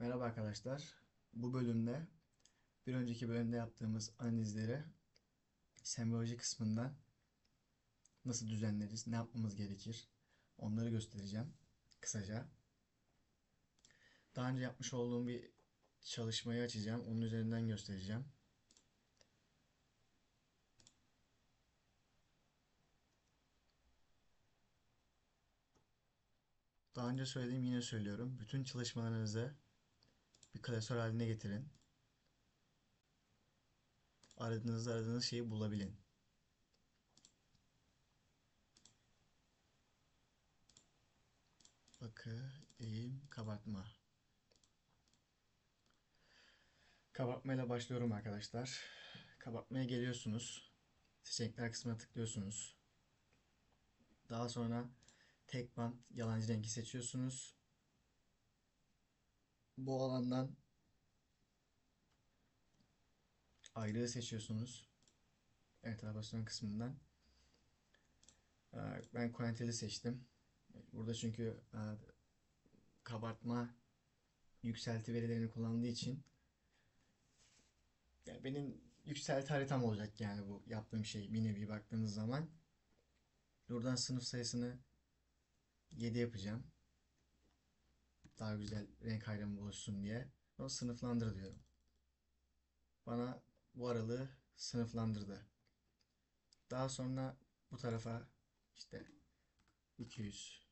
Merhaba arkadaşlar. Bu bölümde bir önceki bölümde yaptığımız analizleri semboloji kısmından nasıl düzenleriz, ne yapmamız gerekir onları göstereceğim kısaca. Daha önce yapmış olduğum bir çalışmayı açacağım. Onun üzerinden göstereceğim. Daha önce söylediğim yine söylüyorum. Bütün çalışmalarınızı bir klasör haline getirin. Aradığınız aradığınız şeyi bulabilin. Bakı, eğim, kabartma. Kabartmayla başlıyorum arkadaşlar. Kabartmaya geliyorsunuz. Seçenekler kısmına tıklıyorsunuz. Daha sonra tek bant yalancı rengi seçiyorsunuz. Bu alandan ayrığı seçiyorsunuz. Entrapasyon kısmından. Ee, Ben Quentil'i seçtim. Burada çünkü e, kabartma yükselti verilerini kullandığı için yani benim yükselti haritam olacak yani bu yaptığım şey bir nevi baktığınız zaman. Buradan sınıf sayısını 7 yapacağım. Daha güzel renk ayrımı oluşsun diye. Sonra sınıflandır diyorum. Bana bu aralığı sınıflandırdı. Daha sonra bu tarafa işte 200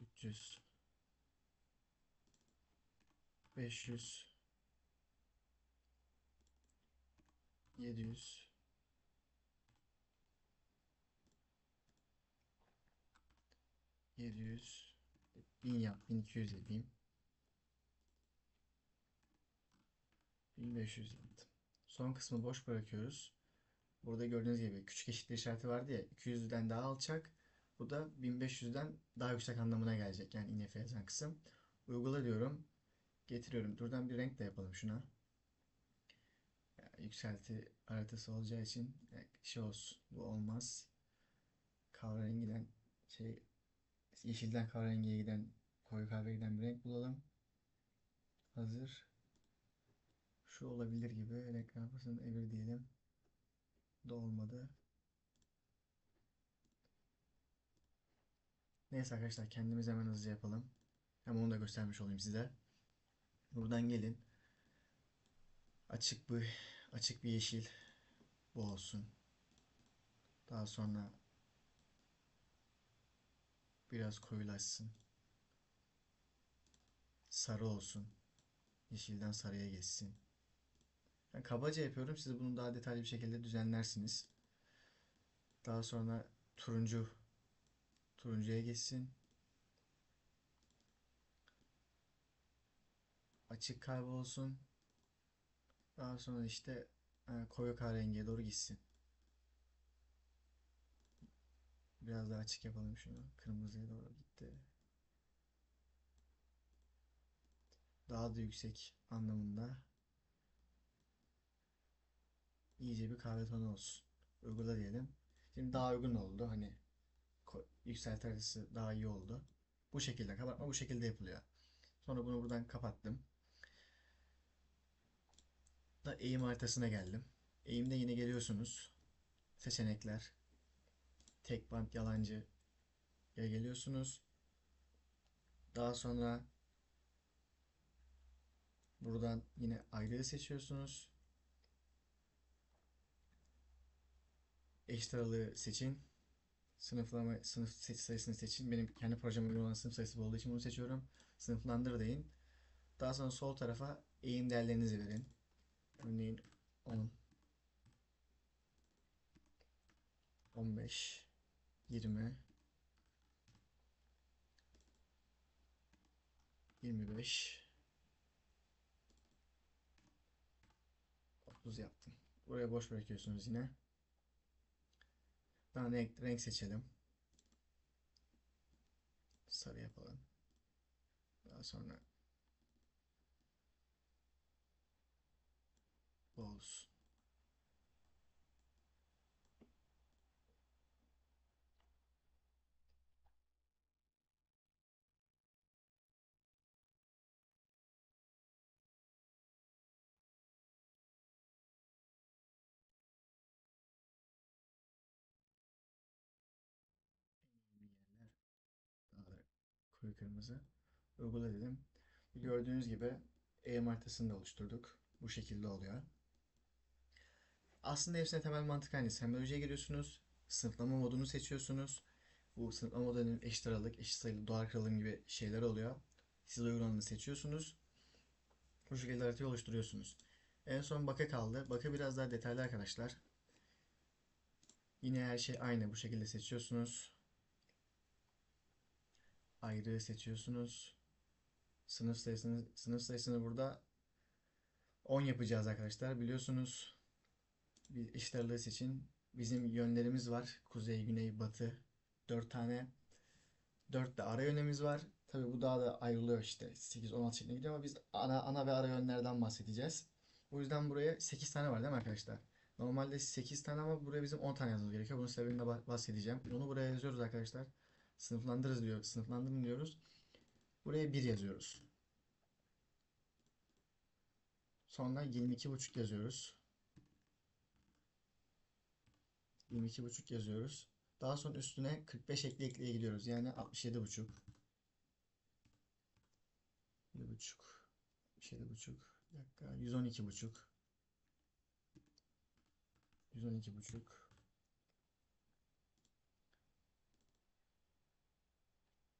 300 500 700 700 1000 yap 1200 yapayım 1500 yaptım. Son kısmı boş bırakıyoruz. Burada gördüğünüz gibi küçük eşitlik işareti vardı ya 200'den daha alçak. Bu da 1500'den daha yüksek anlamına gelecek. Yani INF yazan kısım. Uygula diyorum. Getiriyorum. Buradan bir renk de yapalım şuna. Yükselti haritası olacağı için şey olsun. Bu olmaz. Kahverengiden şey yeşilden kahverengiye giden koyu kahveye giden bir renk bulalım. Hazır. Şu olabilir gibi. Renk yapısını evir diyelim. Da olmadı. Neyse arkadaşlar kendimiz hemen hızlıca yapalım. Hem onu da göstermiş olayım size. Buradan gelin. Açık bir açık bir yeşil bu olsun. Daha sonra biraz koyulaşsın. Sarı olsun. Yeşilden sarıya geçsin. Ben kabaca yapıyorum. Siz bunu daha detaylı bir şekilde düzenlersiniz. Daha sonra turuncu turuncuya geçsin. Açık kahve olsun. Daha sonra işte e, koyu kahverengiye doğru gitsin. Biraz daha açık yapalım şunu. Kırmızıya doğru gitti. Daha da yüksek anlamında iyice bir kahve tonu olsun. Uygula diyelim. Şimdi daha uygun oldu. Hani yükselti arası daha iyi oldu. Bu şekilde kapatma bu şekilde yapılıyor. Sonra bunu buradan kapattım. Da eğim haritasına geldim. Eğimde yine geliyorsunuz. Seçenekler. Tek bant yalancı geliyorsunuz. Daha sonra buradan yine ayrığı seçiyorsunuz. eşit aralığı seçin. Sınıflama, sınıf sayısını seçin. Benim kendi projeme uygun olan sınıf sayısı olduğu için bunu seçiyorum. Sınıflandır deyin. Daha sonra sol tarafa eğim değerlerinizi verin. Örneğin 10 15 20 25 30 yaptım. Buraya boş bırakıyorsunuz yine. Daha renk, renk seçelim. Sarı yapalım. Daha sonra bu olsun. Kırmızı. Uygula dedim. Gördüğünüz gibi eğim haritasını da oluşturduk. Bu şekilde oluyor. Aslında hepsine temel mantık aynı. Sembolojiye giriyorsunuz. Sınıflama modunu seçiyorsunuz. Bu sınıflama modunun eşit aralık, eşit sayılı, doğal kırılım gibi şeyler oluyor. Siz uygulananı seçiyorsunuz. Bu şekilde haritayı oluşturuyorsunuz. En son baka kaldı. Baka biraz daha detaylı arkadaşlar. Yine her şey aynı. Bu şekilde seçiyorsunuz. Ayrı seçiyorsunuz. Sınıf sayısını, sınıf sayısını burada 10 yapacağız arkadaşlar. Biliyorsunuz bir eşit aralığı seçin. Bizim yönlerimiz var. Kuzey, güney, batı. 4 tane. 4 de ara yönümüz var. Tabi bu daha da ayrılıyor işte. 8, 16 şeklinde gidiyor ama biz ana, ana ve ara yönlerden bahsedeceğiz. O yüzden buraya 8 tane var değil mi arkadaşlar? Normalde 8 tane ama buraya bizim 10 tane yazmamız gerekiyor. Bunun sebebini de bah- bahsedeceğim. Onu buraya yazıyoruz arkadaşlar. Sınıflandırırız diyor. Sınıflandırın diyoruz. Buraya 1 yazıyoruz. Sonra 22,5 yazıyoruz. 22,5 yazıyoruz. Daha sonra üstüne 45 ekle ekleye gidiyoruz. Yani 67,5. 7,5. 67,5. Bir dakika. 112,5. 112,5.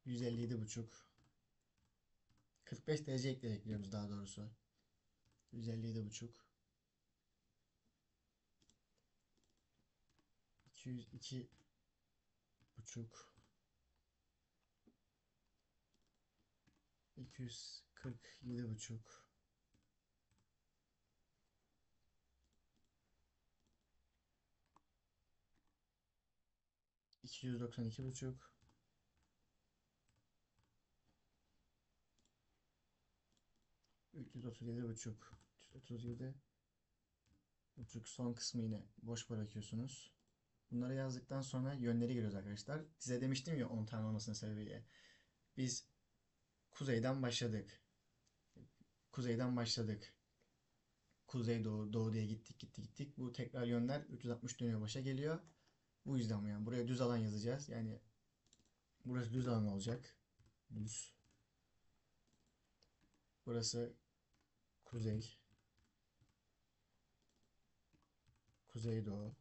157,5. 45 derece ekle ekliyoruz daha doğrusu. 157,5. 202 buçuk 247 buçuk 292 buçuk 337 buçuk 337 buçuk son kısmı yine boş bırakıyorsunuz. Bunları yazdıktan sonra yönleri giriyoruz arkadaşlar. Size demiştim ya 10 tane olmasının sebebi diye. Biz kuzeyden başladık. Kuzeyden başladık. Kuzey doğu, doğu diye gittik gittik gittik. Bu tekrar yönler 360 dönüyor başa geliyor. Bu yüzden yani. Buraya düz alan yazacağız. Yani burası düz alan olacak. Düz. Burası kuzey. Kuzeydoğu.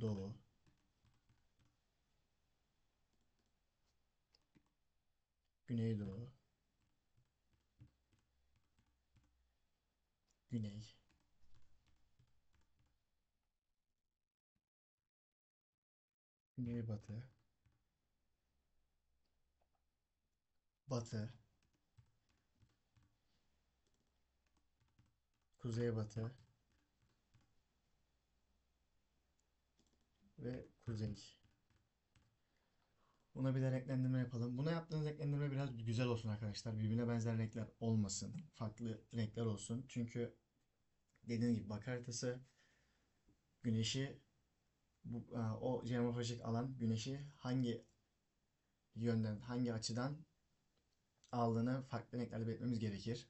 Doğu. Güneydoğu. Güney. Güneybatı. Batı. Kuzeybatı. Ve kuzey. Buna bir de renklendirme yapalım. Buna yaptığınız renklendirme biraz güzel olsun arkadaşlar. Birbirine benzer renkler olmasın. Farklı renkler olsun. Çünkü dediğim gibi bak haritası güneşi bu, a, o jeomorfolojik alan güneşi hangi yönden, hangi açıdan aldığını farklı renklerle belirtmemiz gerekir.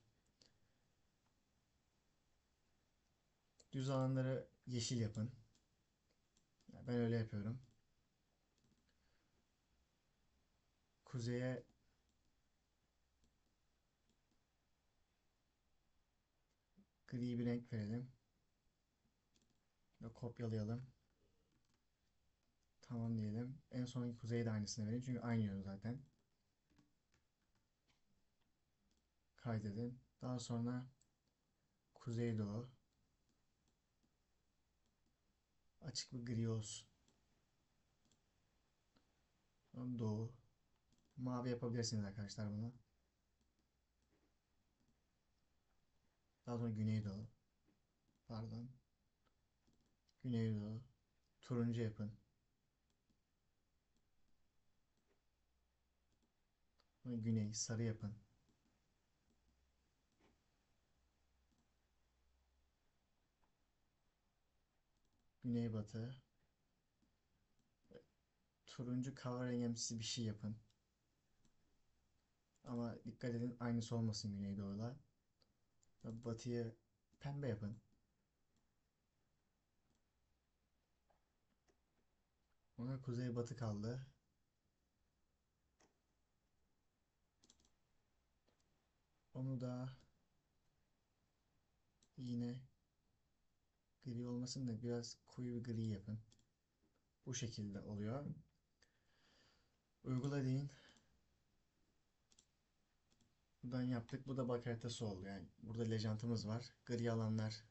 Düz alanları yeşil yapın. Ben öyle yapıyorum. Kuzeye gri bir renk verelim. Ve kopyalayalım. Tamam diyelim. En sonki kuzeye de aynısını verin. Çünkü aynı yön zaten. Kaydedin. Daha sonra kuzeydoğu. Açık bir gri olsun. Doğu. Mavi yapabilirsiniz arkadaşlar bunu. Daha sonra Güneydoğu. Pardon. Güneydoğu. Turuncu yapın. Güney. Sarı yapın. Güneybatı. Turuncu kahverengimsi bir şey yapın. Ama dikkat edin aynısı olmasın Güneydoğu'la. Batıyı pembe yapın. Ona kuzey batı kaldı. Onu da yine gri olmasın da biraz koyu bir gri yapın. Bu şekilde oluyor. Uygula deyin. Buradan yaptık. Bu da bak haritası oldu. Yani burada lejantımız var. Gri alanlar,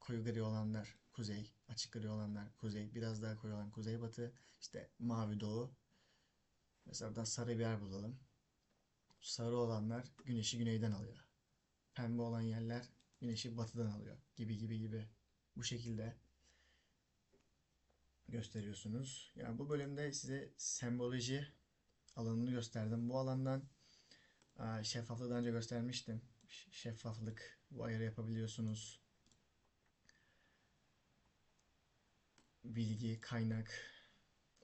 koyu gri olanlar kuzey, açık gri olanlar kuzey, biraz daha koyu olan kuzey batı, işte mavi doğu. Mesela buradan sarı bir yer bulalım. Sarı olanlar güneşi güneyden alıyor. Pembe olan yerler güneşi batıdan alıyor. Gibi gibi gibi. Bu şekilde gösteriyorsunuz. Yani bu bölümde size semboloji alanını gösterdim. Bu alandan şeffaflığı daha önce göstermiştim. Şeffaflık, bu ayarı yapabiliyorsunuz. Bilgi, kaynak.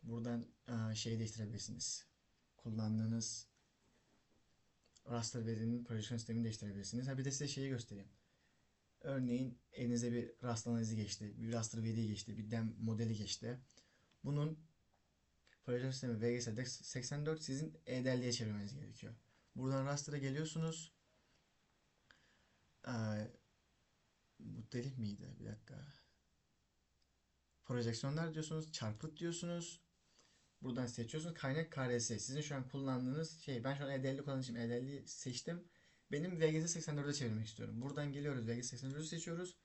Buradan aa, şey değiştirebilirsiniz. Kullandığınız raster verinin projeksiyon sistemini değiştirebilirsiniz. Ha bir de size şeyi göstereyim. Örneğin elinize bir raster geçti, bir raster veri geçti, bir dem modeli geçti. Bunun projeksiyon sistemi VGS 84 sizin EDL'ye çevirmeniz gerekiyor. Buradan raster'a geliyorsunuz. Ee, bu delik miydi? Bir dakika. Projeksiyonlar diyorsunuz, çarpıt diyorsunuz. Buradan seçiyorsunuz. Kaynak KRS. Sizin şu an kullandığınız şey. Ben şu an EDL'i kullandığım için EDL'i seçtim. Benim VGS 84'e çevirmek istiyorum. Buradan geliyoruz. VGS 84'ü seçiyoruz.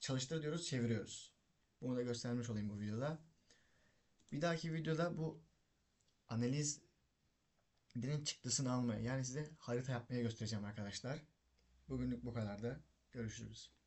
Çalıştır diyoruz. Çeviriyoruz. Bunu da göstermiş olayım bu videoda. Bir dahaki videoda bu analiz dilin çıktısını almaya yani size harita yapmaya göstereceğim arkadaşlar. Bugünlük bu kadardı. Görüşürüz.